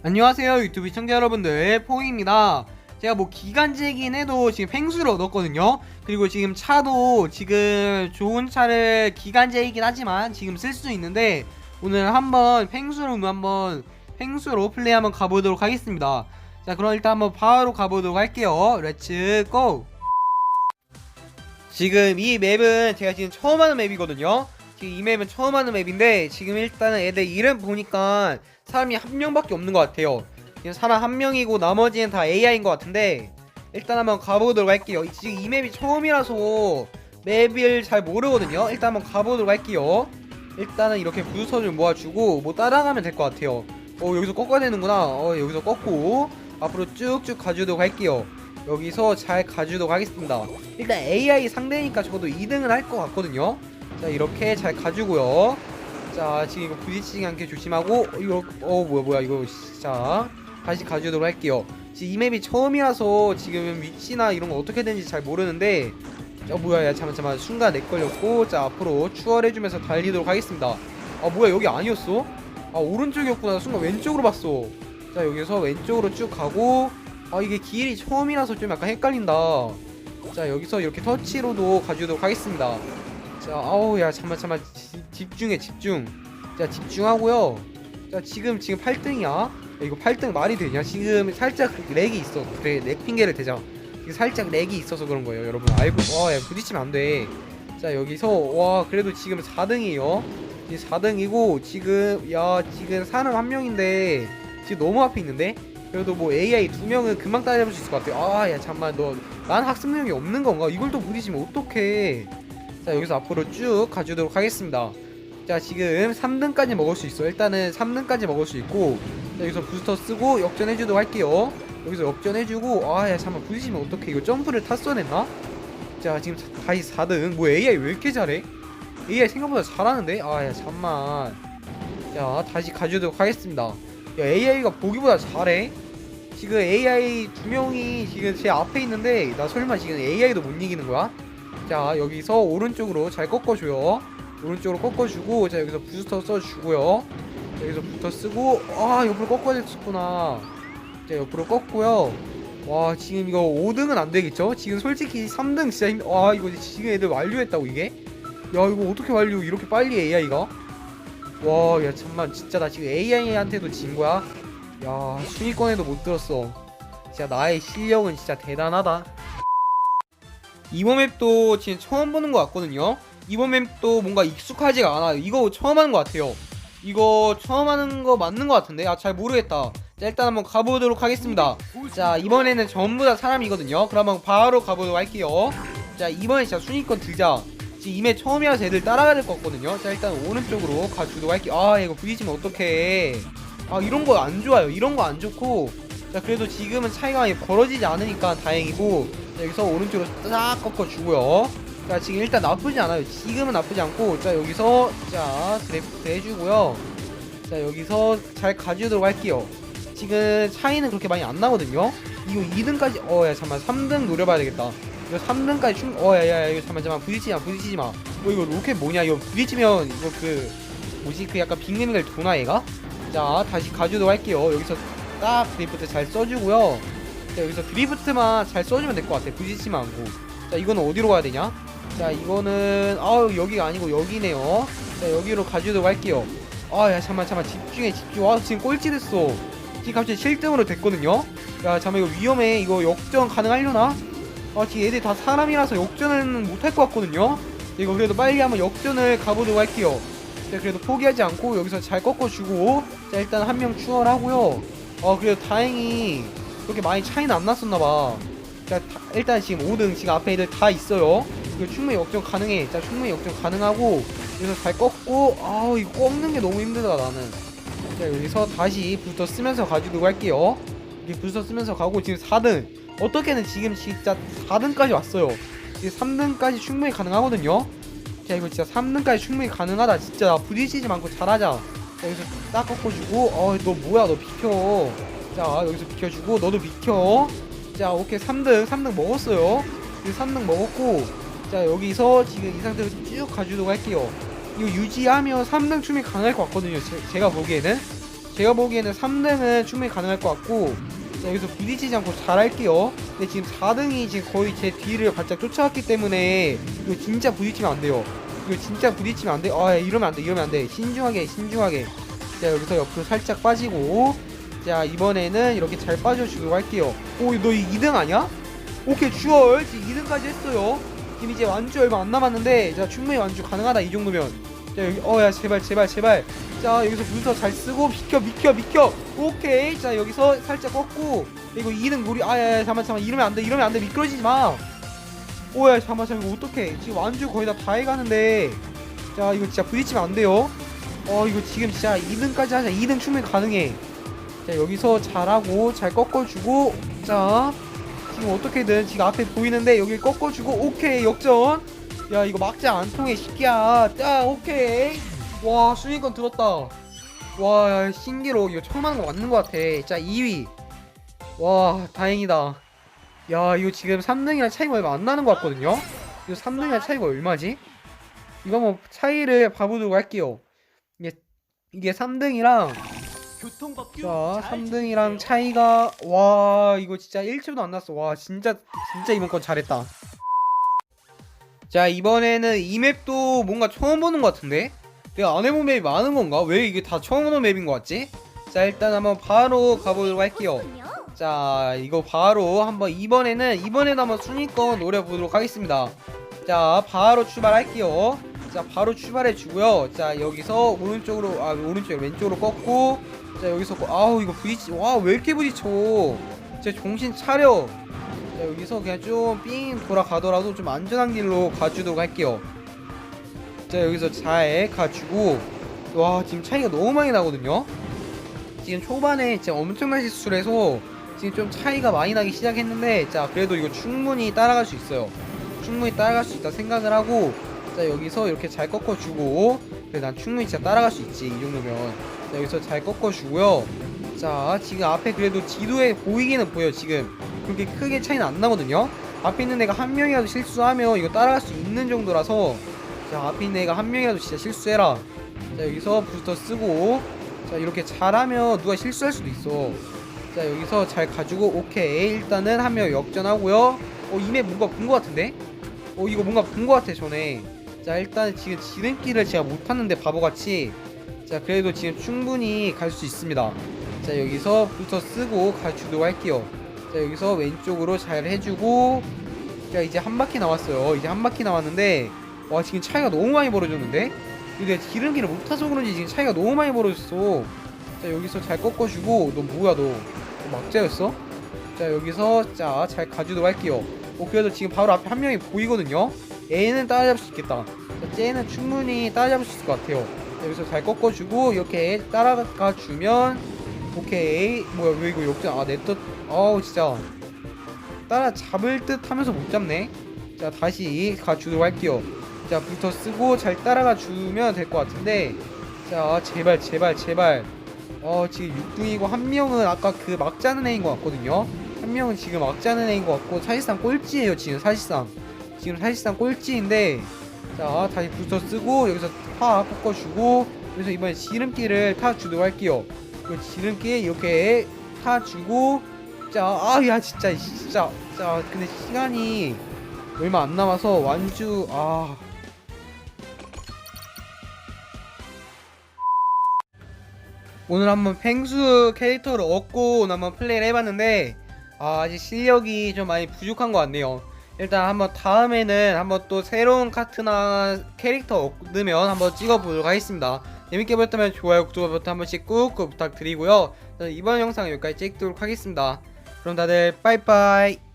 안녕하세요 유튜브 시청자 여러분들. 포잉입니다. 제가 뭐 기간제긴 해도 지금 팽수를 얻었거든요. 그리고 지금 차도 지금 좋은 차를 기간제이긴 하지만 지금 쓸 수 있는데 오늘 한번 팽수로 한번 팽수로 플레이 한번 가보도록 하겠습니다. 자 그럼 일단 한번 바로 가보도록 할게요. 렛츠 고 지금 이 맵은 제가 지금 처음 하는 맵이거든요 지금 이 맵은 처음 하는 맵인데 지금 일단은 애들 이름 보니까 사람이 한 명밖에 없는 것 같아요. 지금 사람 한 명이고 나머지는 다 AI인 것 같은데 일단 한번 가보도록 할게요. 지금 이 맵이 처음이라서 맵을 잘 모르거든요. 일단 한번 가보도록 할게요. 일단은 이렇게 부서를 모아주고 뭐 따라가면 될 것 같아요. 어 여기서 꺾어야 되는구나. 어 여기서 꺾고 앞으로 쭉쭉 가주도록 할게요. 여기서 잘 가주도록 하겠습니다. 일단 AI 상대니까 저도 2등은 할것 같거든요. 자 이렇게 잘 가주고요. 자 지금 이거 부딪히지 않게 조심하고 어, 이거 어 뭐야 뭐야 이거 자 다시 가주도록 할게요. 지금 이 맵이 처음이라서 지금 위치나 이런 거 어떻게 되는지 잘 모르는데 어 뭐야 야 잠깐 잠깐 순간 내 걸렸고 자 앞으로 추월해주면서 달리도록 하겠습니다. 아 뭐야 여기 아니었어? 아 오른쪽이었구나 순간 왼쪽으로 봤어. 자 여기서 왼쪽으로 쭉 가고 아 이게 길이 처음이라서 좀 약간 헷갈린다. 자 여기서 이렇게 터치로도 가주도록 하겠습니다. 자 아우 야 잠만 잠만. 지- 집중해 집중. 자 집중하고요. 자 지금 지금 8등이야. 야, 이거 8등 말이 되냐? 지금 살짝 렉이 있어. 그래 렉 핑계를 대자. 지금 살짝 렉이 있어서 그런 거예요 여러분. 알고 와 야 부딪히면 안 돼 자 여기서 와 그래도 지금 4등이에요. 지금 4등이고 지금 야 지금 사람 한 명인데 지금 너무 앞에 있는데? 그래도 뭐 AI 두 명은 금방 따라잡을 수 있을 것 같아요. 아 야 잠만. 너 난 학습 능력이 없는 건가? 이걸 또 부딪히면 어떡해 자 여기서 앞으로 쭉 가주도록 하겠습니다 자 지금 3등까지 먹을 수 있어 일단은 3등까지 먹을 수 있고 자, 여기서 부스터 쓰고 역전해주도록 할게요 여기서 역전해주고 아야 잠깐 부딪히면 어떡해 이거 점프를 탔어야 했나? 자 지금 자- 다시 4등 뭐 AI 왜 이렇게 잘해? AI 생각보다 잘하는데? 아야 잠만 자 다시 가주도록 하겠습니다 야 AI가 보기보다 잘해 지금 AI 두 명이 지금 제 앞에 있는데 나 설마 지금 AI도 못 이기는 거야? 자 여기서 오른쪽으로 잘 꺾어줘요 오른쪽으로 꺾어주고 자 여기서 부스터 써주고요 자, 여기서 부스터 쓰고 아 옆으로 꺾어야 됐었구나 자 옆으로 꺾고요 와 지금 이거 5등은 안 되겠죠? 지금 솔직히 3등 진짜 힘... 와 이거 지금 애들 완료했다고 이게? 야 이거 어떻게 완료 이렇게 빨리 AI가? 와 야 잠만 진짜 나 지금 AI한테도 진 거야? 야 순위권에도 못 들었어 진짜 나의 실력은 진짜 대단하다 이번 맵도 지금 처음 보는 것 같거든요. 이번 맵도 뭔가 익숙하지가 않아요. 이거 처음 하는 것 같아요. 이거 처음 하는 거 맞는 것 같은데? 아, 잘 모르겠다. 자, 일단 한번 가보도록 하겠습니다. 자, 이번에는 전부 다 사람이거든요. 그럼 한번 바로 가보도록 할게요. 자, 이번에 진짜 순위권 들자. 지금 이맵 처음이라서 애들 따라가야 될 것 같거든요. 자, 일단 오른쪽으로 가주도록 할게요. 아, 이거 부딪히면 어떡해. 아, 이런 거 안 좋아요. 이런 거 안 좋고. 자, 그래도 지금은 차이가 벌어지지 않으니까 다행이고. 자, 여기서 오른쪽으로 딱 꺾어주고요. 자, 지금 일단 나쁘지 않아요. 지금은 나쁘지 않고, 자, 여기서, 자, 드래프트 해주고요. 자, 여기서 잘 가주도록 할게요. 지금 차이는 그렇게 많이 안 나거든요. 이거 2등까지, 어, 야, 잠깐만, 3등 노려봐야 되겠다. 이거 3등까지 충, 어, 야, 야, 야, 이거 잠깐만, 잠깐만, 부딪히지 마, 부딪히지 마. 어, 이거 로켓 뭐냐, 이거 부딪히면, 이거 그, 뭐지, 그 약간 빅리밍을 도나, 얘가? 자, 다시 가주도록 할게요. 여기서 딱 드리프트 잘 써주고요. 자 여기서 드리프트만 잘 써주면 될 것 같아 부딪히면 않고. 자 이거는 어디로 가야 되냐? 자 이거는 아우 여기가 아니고 여기네요. 자 여기로 가주도록 할게요. 아 야 잠만 잠만. 집중해 집중. 와 지금 꼴찌 됐어. 지금 갑자기 7등으로 됐거든요? 야 잠만 이거 위험해. 이거 역전 가능하려나? 아 지금 얘들 다 사람이라서 역전은 못할 것 같거든요? 이거 그래도 빨리 한번 역전을 가보도록 할게요. 자 그래도 포기하지 않고 여기서 잘 꺾어주고 자 일단 한 명 추월하고요. 어 그래도 다행히 그렇게 많이 차이는 안 났었나봐. 자, 다- 일단 지금 5등 지금 앞에 애들 다 있어요. 이거 충분히 역전 가능해. 자, 충분히 역전 가능하고 여기서 잘 꺾고 아우 이거 꺾는 게 너무 힘들다 나는. 자, 여기서 다시 부스터 쓰면서 가지도록 할게요. 이렇게 부스터 쓰면서 가고 지금 4등. 어떻게는 지금 진짜 4등까지 왔어요. 이제 3등까지 충분히 가능하거든요. 자, 이거 진짜 3등까지 충분히 가능하다. 진짜 부딪히지 말고 잘하자. 자, 여기서 딱 꺾어주고 어, 너 뭐야 너 비켜. 자 여기서 비켜주고 너도 비켜 자 오케이 3등 3등 먹었어요 이 3등 먹었고 자 여기서 지금 이 상태로 쭉 가주도록 할게요 이거 유지하면 3등 춤이 강할 것 같거든요 제, 제가 보기에는 제가 보기에는 3등은 충분히 가능할 것 같고 자 여기서 부딪히지 않고 잘할게요 근데 지금 4등이 지금 거의 제 뒤를 바짝 쫓아왔기 때문에 이거 진짜 부딪히면 안 돼요 이거 진짜 부딪히면 안 돼. 아 이러면 안 돼. 이러면 안 돼. 신중하게 신중하게. 자 여기서 옆으로 살짝 빠지고 자 이번에는 이렇게 잘 빠져주도록 할게요. 오너 2등 아니야? 오케이 주얼 지금 2등까지 했어요. 지금 이제 완주 얼마 안 남았는데 자 충분히 완주 가능하다 이 정도면. 자 여기 어 야 제발 제발 제발. 자 여기서 문서 잘 쓰고 비켜 비켜 비켜. 오케이 자 여기서 살짝 꺾고 이거 2등 무리 아야 잠만 잠만 이러면 안 돼. 이러면 안 돼. 미끄러지지 마. 오야 잠깐만 잠깐 이거 어떡해 지금 완주 거의 다 다 해가는데 자 이거 진짜 부딪히면 안 돼요 어 이거 지금 진짜 2등까지 하자 2등 충분히 가능해 자 여기서 잘하고 잘 꺾어주고. 자 지금 어떻게든 지금 앞에 보이는데 여기 꺾어주고 오케이 역전. 야 이거 막자 안 통해 시끼야. 자 오케이. 와 순위권 들었다. 와 신기록 이거 처음 하는 거 맞는 거 같아. 자 2위. 와 다행이다. 야 이거 지금 3등이랑 차이가 얼마 안 나는 것 같거든요? 이거 3등이랑 차이가 얼마지? 이거 한번 차이를 봐보도록 할게요. 이게 이게 3등이랑 교통법규 자잘 3등이랑 지키세요. 차이가 와 이거 진짜 1초도 안 났어 와 진짜 진짜 이번 건 잘했다 자 이번에는 이 맵도 뭔가 처음 보는 것 같은데 내가 안 해본 맵이 많은 건가? 왜 이게 다 처음 오는 맵인 것 같지? 자 일단 한번 바로 가보도록 할게요 자 이거 바로 한번 이번에는 이번에도 한번 순위권 노려보도록 하겠습니다 자 바로 출발할게요 자 바로 출발해 주고요. 자 여기서 오른쪽으로 아 오른쪽 왼쪽으로 꺾고 자 여기서 꺾- 아우 이거 부딪히 와왜 이렇게 부딪혀? 진짜 정신 차려. 자 여기서 그냥 좀 삥 돌아가더라도 좀 안전한 길로 가주도록 할게요. 자 여기서 잘 가주고 와 지금 차이가 너무 많이 나거든요? 지금 초반에 진짜 엄청난 실수를 해서 지금 좀 차이가 많이 나기 시작했는데 자 그래도 이거 충분히 따라갈 수 있어요. 충분히 따라갈 수 있다 생각을 하고 자 여기서 이렇게 잘 꺾어주고 그래 난 충분히 진짜 따라갈 수 있지 이 정도면. 자 여기서 잘 꺾어주고요. 자 지금 앞에 그래도 지도에 보이기는 보여 지금. 그렇게 크게 차이는 안 나거든요. 앞에 있는 애가 한 명이라도 실수하면 이거 따라갈 수 있는 정도라서. 자 앞에 있는 애가 한 명이라도 진짜 실수해라. 자 여기서 부스터 쓰고. 자 이렇게 잘하면 누가 실수할 수도 있어. 자 여기서 잘 가지고 오케이. 일단은 한 명 역전하고요. 어 이맵 뭔가 본 것 같은데? 어 이거 뭔가 본 것 같아 전에 자 일단 지금 지름길을 제가 못 탔는데 바보같이. 자 그래도 지금 충분히 갈 수 있습니다. 자 여기서 부터 쓰고 가 주도록 할게요. 자 여기서 왼쪽으로 잘 해주고. 자 이제 한 바퀴 남았어요. 이제 한 바퀴 남았는데 와 지금 차이가 너무 많이 벌어졌는데? 내가 기름길을 못 타서 그런지 지금 차이가 너무 많이 벌어졌어. 자 여기서 잘 꺾어주고. 너 뭐야 너, 너 막자였어? 자 여기서 자 잘 가주도록 할게요. 어 그래도 지금 바로 앞에 한 명이 보이거든요 얘는 따라잡을 수 있겠다. 자 쟤는 충분히 따라잡을 수 있을 것 같아요. 자, 여기서 잘 꺾어주고 이렇게 따라가 주면 오케이 뭐야 왜 이거 역전 아내뜻 아우 진짜. 따라 잡을 듯 하면서 못 잡네. 자 다시 가주도록 할게요. 자 부터 쓰고 잘 따라가 주면 될 것 같은데 자 제발 제발 제발. 어 지금 6등이고 한 명은 아까 그 막자는 애인 것 같거든요. 한 명은 지금 막자는 애인 것 같고 사실상 꼴찌예요 지금 사실상 지금 사실상 꼴찌인데 자 다시 부터 쓰고 여기서 파 꺾어주고 그래서 이번에 지름길을 타주도록 할게요 그 지름길 이렇게 타주고 자아 야 진짜 진짜 자 근데 시간이 얼마 안 남아서 완주 아 오늘 한번 펭수 캐릭터를 얻고 한번 플레이를 해봤는데 아, 아직 실력이 좀 많이 부족한 것 같네요. 일단 한번 다음에는 한번 또 새로운 카트나 캐릭터 얻으면 한번 찍어보도록 하겠습니다. 재밌게 보셨다면 좋아요, 구독 버튼 한 번씩 꾹꾹 부탁드리고요. 저는 이번 영상 여기까지 찍도록 하겠습니다. 그럼 다들 빠이빠이.